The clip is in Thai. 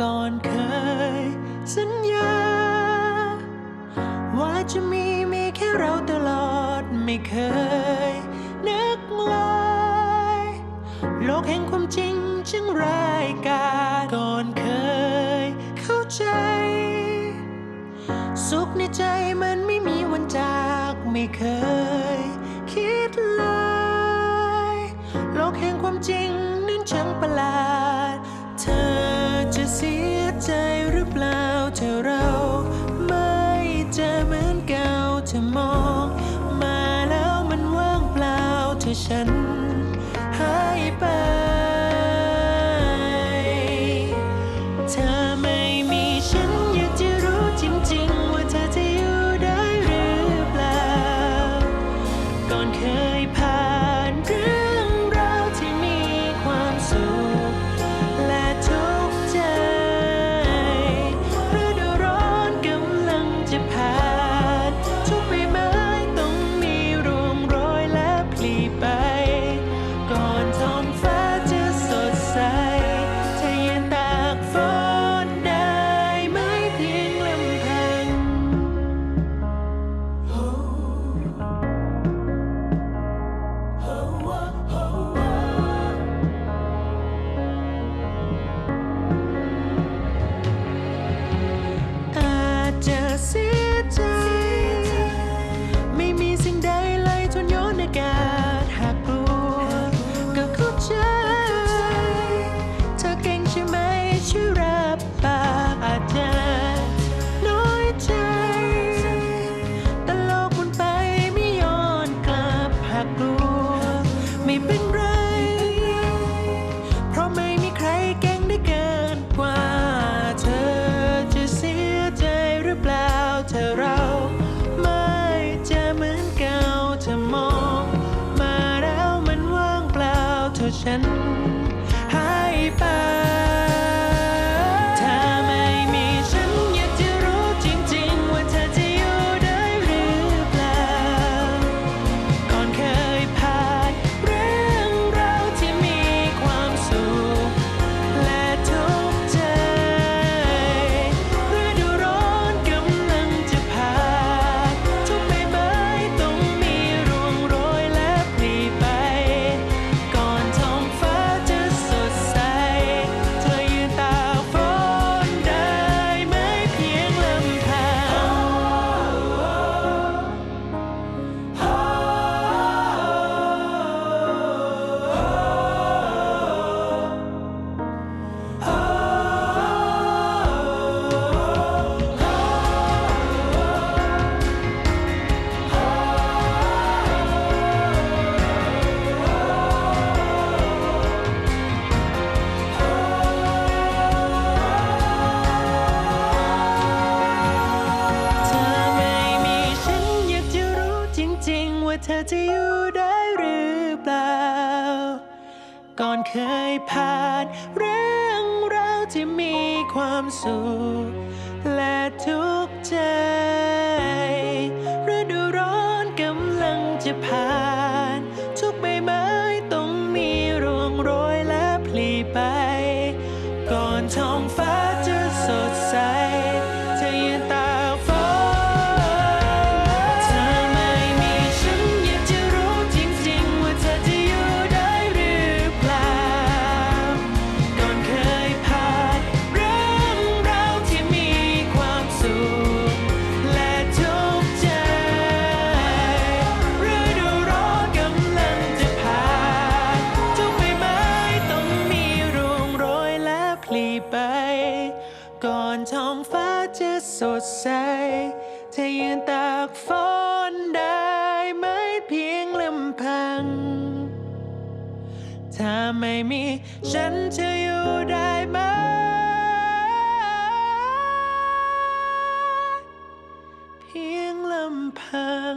ก่อนเคย สัญญา ว่าจะมีมีแค่เราตลอดไม่เคย นึกเลยโลกแห่งความจริงจึงไร้กาก่อนเคย เข้าใจ สุขในใจมันไม่มีวันจากไม่เคย ocean ว่าเธอจะอยู่ได้หรือเปล่า ก่อนเคยผ่านเรื่องราวที่มีความสุขและทุกใจฤดูร้อนกำลังจะผ่าน ดใส เธอยืนตากฝนได้ไหมเพียงลำพัง ถ้าไม่มีฉันเธออยู่ได้ไหม เพียงลำพัง